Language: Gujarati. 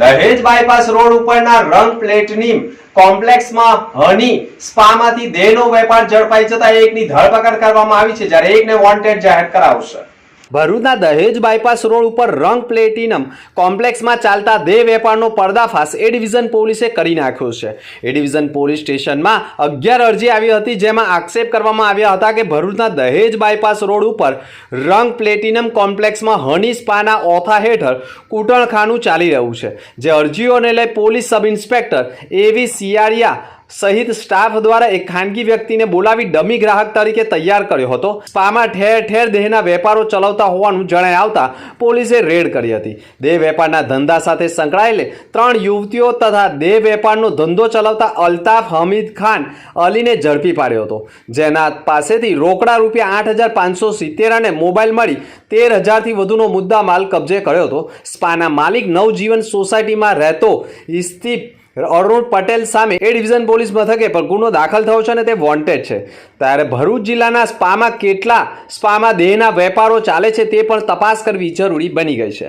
દહેજ બાયપાસ રોડ ઉપરના રંગ પ્લેટનીમ કોમ્પ્લેક્સમાં હની સ્પામાંથી દેહનો વેપાર ઝડપાઈ જતા એકની ધરપકડ કરવામાં આવી છે. જ્યારે એકને વોન્ટેડ જાહેર કરાવશે. ભરૂચના દહેજ બાયપાસ રોડ ઉપર રંગ પ્લેટિનમ કોમ્પ્લેક્સમાં ચાલતા દેહ વેપારનો પર્દાફાશ એ ડિવિઝન પોલીસે કરી નાખ્યો છે. એ ડિવિઝન પોલીસ સ્ટેશનમાં અગિયાર અરજી આવી હતી જેમાં આક્ષેપ કરવામાં આવ્યા હતા કે ભરૂચના દહેજ બાયપાસ રોડ ઉપર રંગ પ્લેટિનમ કોમ્પ્લેક્સમાં હની સ્પાના ઓથા હેઠળ કૂટણખાનું ચાલી રહ્યું છે. જે અરજીઓને લઈ પોલીસ સબ ઇન્સ્પેક્ટર એવી સિયારિયા સહિત સ્ટાફ દ્વારા એક ખાનગી વ્યક્તિને બોલાવી ડમી ગ્રાહક તરીકે તૈયાર કર્યો હતો. સ્પામાં ઠેર ઠેર દેહના વેપારો ચલાવતા હોવાનું જણાઈ આવતા પોલીસે રેડ કરી હતી. દેહ વેપારના ધંધા સાથે સંકળાયેલી ત્રણ યુવતીઓ તથા દેહ વેપારનો ધંધો ચલાવતા અલ્તાફ હમીદ ખાન અલીને ઝડપી પાડ્યો હતો. જેના પાસેથી રોકડા રૂપિયા આઠ હજાર પાંચસો સિત્તેર અને મોબાઈલ મળી તેર હજારથી વધુનો મુદ્દા માલ કબજે કર્યો હતો. સ્પાના માલિક નવજીવન સોસાયટીમાં રહેતો ઇસ્તીફ અરુણ પટેલ સામે એ ડિવિઝન પોલીસ મથકે પર ગુનો દાખલ થયો છે અને તે વોન્ટેડ છે. ત્યારે ભરૂચ જિલ્લાના સ્પામાં કેટલા સ્પામાં દેહના વેપારો ચાલે છે તે પણ તપાસ કરવી જરૂરી બની ગઈ છે.